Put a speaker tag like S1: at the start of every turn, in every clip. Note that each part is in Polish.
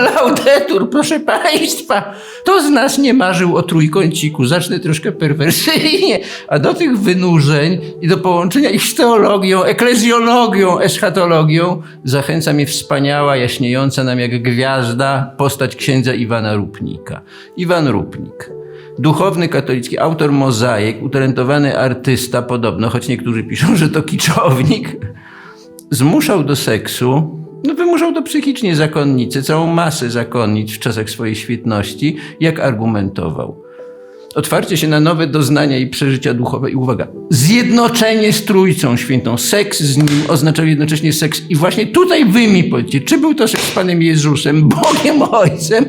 S1: Laudetur, proszę państwa. To z nas nie marzył o trójkąciku. Zacznę troszkę perwersyjnie, a do tych wynurzeń i do połączenia ich z teologią, eklezjologią, eschatologią zachęca mnie wspaniała, jaśniejąca nam jak gwiazda postać księdza Iwana Rupnika. Iwan Rupnik. Duchowny katolicki, autor mozaik, utalentowany artysta podobno, choć niektórzy piszą, że to kiczownik, zmuszał do seksu, no wymuszał to psychicznie zakonnicy, całą masę zakonnic w czasach swojej świetności, jak argumentował. Otwarcie się na nowe doznania i przeżycia duchowe. I uwaga, zjednoczenie z Trójcą Świętą. Seks z nim oznaczał jednocześnie seks. I właśnie tutaj wy mi powiedzcie, czy był to seks z Panem Jezusem, Bogiem Ojcem,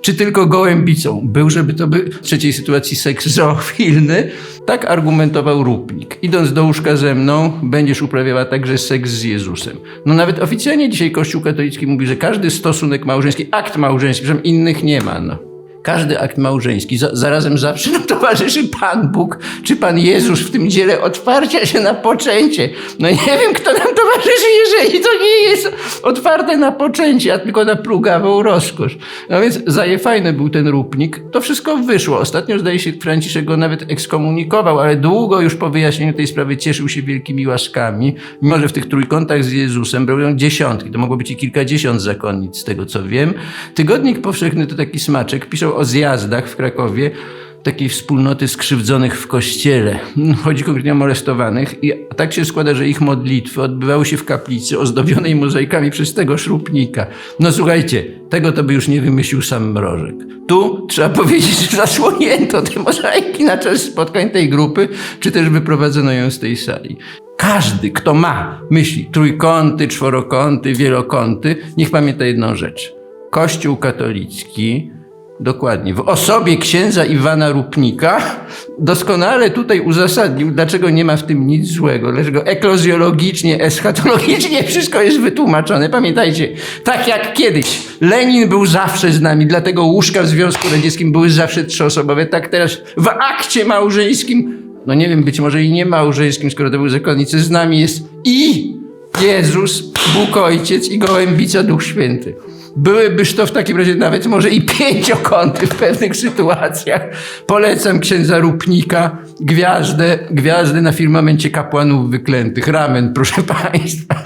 S1: czy tylko gołębicą? Był, żeby to był w trzeciej sytuacji seks zoofilny. Tak argumentował Rupnik. Idąc do łóżka ze mną, będziesz uprawiała także seks z Jezusem. No nawet oficjalnie dzisiaj Kościół katolicki mówi, że każdy stosunek małżeński, akt małżeński, przynajmniej innych nie ma, no. Każdy akt małżeński, za, zarazem zawsze nam towarzyszy Pan Bóg, czy Pan Jezus w tym dziele otwarcia się na poczęcie. No nie wiem, kto nam towarzyszy, jeżeli to nie jest otwarte na poczęcie, a tylko na plugawą rozkosz. No więc zajefajny był ten Rupnik. To wszystko wyszło. Ostatnio, zdaje się, Franciszek go nawet ekskomunikował, ale długo już po wyjaśnieniu tej sprawy cieszył się wielkimi łaskami. Mimo, że w tych trójkątach z Jezusem ją dziesiątki. To mogło być i kilkadziesiąt zakonnic, z tego co wiem. Tygodnik Powszechny to taki smaczek. O zjazdach w Krakowie takiej wspólnoty skrzywdzonych w kościele. Chodzi konkretnie o molestowanych. I tak się składa, że ich modlitwy odbywały się w kaplicy ozdobionej mozaikami przez tego szrupnika. No słuchajcie, tego to by już nie wymyślił sam Mrożek. Tu trzeba powiedzieć, że zasłonięto te mozaiki na czas spotkań tej grupy, czy też wyprowadzono ją z tej sali. Każdy, kto ma myśli trójkąty, czworokąty, wielokąty, niech pamięta jedną rzecz. Kościół katolicki Dokładnie. W osobie księdza Iwana Rupnika doskonale tutaj uzasadnił, dlaczego nie ma w tym nic złego, dlaczego eklozjologicznie, eschatologicznie wszystko jest wytłumaczone. Pamiętajcie, tak jak kiedyś Lenin był zawsze z nami, dlatego łóżka w Związku Radzieckim były zawsze trzyosobowe, tak teraz w akcie małżeńskim, no nie wiem, być może i nie małżeńskim, skoro to był zakonnicy, z nami jest i Jezus, Bóg Ojciec i Gołębica Duch Święty. Byłybyż to w takim razie nawet może i pięciokąty w pewnych sytuacjach. Polecam księdza Rupnika, gwiazdę, gwiazdę na firmamencie kapłanów wyklętych. Ramen, proszę państwa.